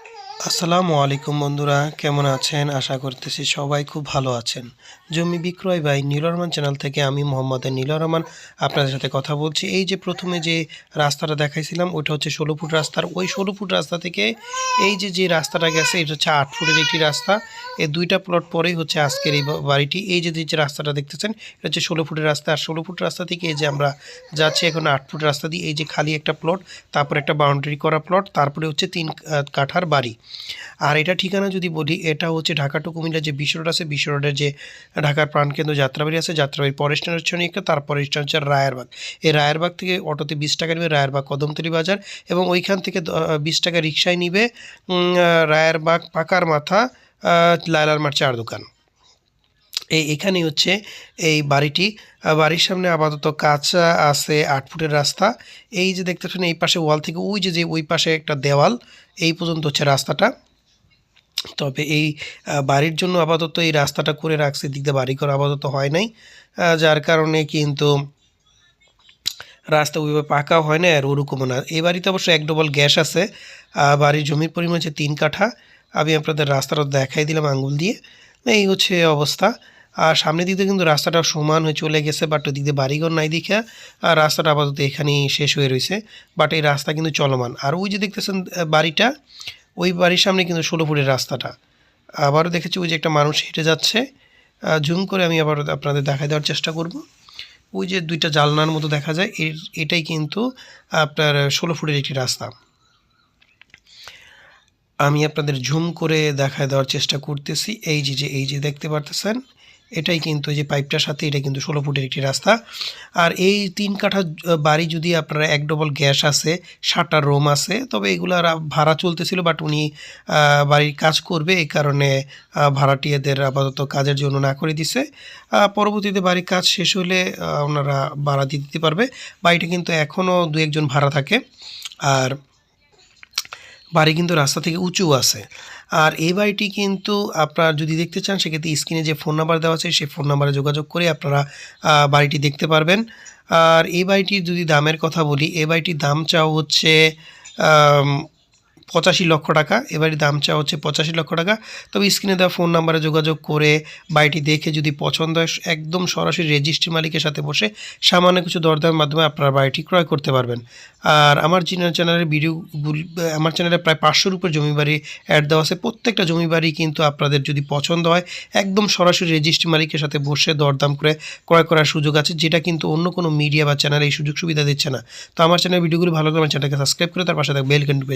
Okay. আসসালামু আলাইকুম বন্ধুরা, কেমন আছেন? আশা করতেছি সবাই খুব ভালো আছেন। জমি বিক্রয় বাই নীলর রহমান চ্যানেল থেকে আমি মোহাম্মদ নীলর রহমান আপনাদের সাথে কথা বলছি। এই যে প্রথমে যে রাস্তাটা দেখাইছিলাম ওইটা হচ্ছে ষোলো ফুট রাস্তার। ওই ষোলো ফুট রাস্তা থেকে এই যে যে রাস্তাটা গেছে, এটা হচ্ছে আট ফুটের একটি রাস্তা। এই দুইটা প্লট পরেই হচ্ছে আজকের এই বাড়িটি। এই যে যে রাস্তাটা দেখতেছেন, এটা হচ্ছে ষোলো ফুটের রাস্তা। আর ষোলো ফুট রাস্তা থেকে এই যে আমরা যাচ্ছি এখন আট ফুট রাস্তা দিয়ে, এই যে খালি একটা প্লট তারপর একটা বাউন্ডারি করা প্লট তারপরে হচ্ছে তিন কাঠার বাড়ি। আর এটা ঠিকানা যদি বলি, এটা হচ্ছে ঢাকা টু কুমিল্লা যে বিশ্ব রোড আছে বিশ্ব রোডের যে ঢাকার প্রাণকেন্দ্র যাত্রাবাড়ি আছে যাত্রাবাড়ির পরের স্টেশন হচ্ছে অনেকটা তারপরে স্টেশন হচ্ছে রায়েরবাগ। এই রায়েরবাগ থেকে অটোতে বিশ টাকা নেবে রায়েরবাগ কদমতলি বাজার এবং ওইখান থেকে বিশ টাকা রিক্সায় নিবে রায়েরবাগ পাকার মাথা লালার মার চার দোকান। এই এখানেই হচ্ছে এই বাড়িটি। বাড়ির সামনে আপাতত কাঁচা আছে আট ফুটের রাস্তা। এই যে দেখতে পাচ্ছেন, এই পাশে ওয়াল থেকে ওই যে যে ওই পাশে একটা দেওয়াল, এই পর্যন্ত হচ্ছে রাস্তাটা। তবে এই বাড়ির জন্য আপাতত এই রাস্তাটা করে রাখছে দিক দিয়ে বাড়ি করা আপাতত হয় নাই। যার কারণে কিন্তু রাস্তা ওইভাবে পাকা হয় না আর ওরকমও না। এই বাড়িতে অবশ্য এক ডবল গ্যাস আছে বাড়ির জমির পরিমাণ হচ্ছে তিন কাঠা। আমি আপনাদের রাস্তাটা দেখাই দিলাম আঙ্গুল দিয়ে। এই হচ্ছে অবস্থা। আর সামনের দিক কিন্তু রাস্তাটা সমান হয়ে চলে গেছে বাট ওই দিক দিয়ে বাড়িঘর নাই দেখে, আর রাস্তাটা আপাতত এখানেই শেষ হয়ে রয়েছে বাট এই রাস্তা কিন্তু চলমান। আর ওই যে দেখতেছেন বাড়িটা, ওই বাড়ির সামনে কিন্তু ষোলো ফুটের রাস্তাটা। আবারও দেখেছি ওই যে একটা মানুষ হেঁটে যাচ্ছে জুম করে আমি আবার আপনাদের দেখাই দেওয়ার চেষ্টা করব। ওই যে দুইটা জালনার মতো দেখা যায়, এর, এটাই কিন্তু আপনার ষোলো ফুটের একটি রাস্তা। আমি আপনাদের জুম করে দেখায় দেওয়ার চেষ্টা করতেছি, এই যে যে, এই যে দেখতে পারতেছেন এটাই কিন্তু যে পাইপটার সাথে এটা কিন্তু ষোলো ফুটের একটি রাস্তা। আর এই তিন কাঠা বাড়ি যদি আপনারা এক ডবল গ্যাস আছে, সাতটা রুম আছে, তবে এগুলার ভাড়া চলতেছিল, বাট উনি বাড়ির কাজ করবে, এই কারণে ভাড়াটি এদের আপাতত কাজের জন্য না করে দিছে। পরবর্তীতে বাড়ির কাজ শেষ হলে ওনারা ভাড়া দিতে পারবে। বাড়িটা কিন্তু এখনও দু একজন ভাড়া থাকে। আর বাড়ি কিন্তু রাস্তা থেকে উঁচু আছে। আর এই বাড়িটি কিন্তু আপনারা যদি দেখতে চান, সেক্ষেত্রে স্ক্রিনে যে ফোন নাম্বার দেওয়া আছে, সেই ফোন নাম্বারে যোগাযোগ করে আপনারা বাড়িটি দেখতে পারবেন। আর এই বাড়িটির যদি দামের কথা বলি, এই বাড়িটির দাম চাও হচ্ছে পঁচাশি লক্ষ টাকা এবারে দাম চাওয়া হচ্ছে পঁচাশি লক্ষ টাকা। তবে স্ক্রিনে দেওয়া ফোন নাম্বারে যোগাযোগ করে বাড়িটি দেখে যদি পছন্দ হয়, একদম সরাসরি রেজিস্ট্রি মালিকের সাথে বসে সামান্য কিছু দরদামের মাধ্যমে আপনারা বাড়িটি ক্রয় করতে পারবেন। আর আমার চ্যানেল চ্যানেলের ভিডিওগুলি, আমার চ্যানেলে প্রায় পাঁচশোর উপর জমি বাড়ি অ্যাড দেওয়া আছে। প্রত্যেকটা জমি বাড়ি কিন্তু আপনাদের যদি পছন্দ হয়, একদম সরাসরি রেজিস্ট্রি মালিকের সাথে বসে দরদাম করে ক্রয় করার সুযোগ আছে, যেটা কিন্তু অন্য কোনো মিডিয়া বা চ্যানেল এই সুযোগ সুবিধা দিচ্ছে না। তো আমার চ্যানেল ভিডিওগুলি ভালো করে আমার চ্যানেলকে সাবস্ক্রাইব করে তার পাশে বেল ঘন্টি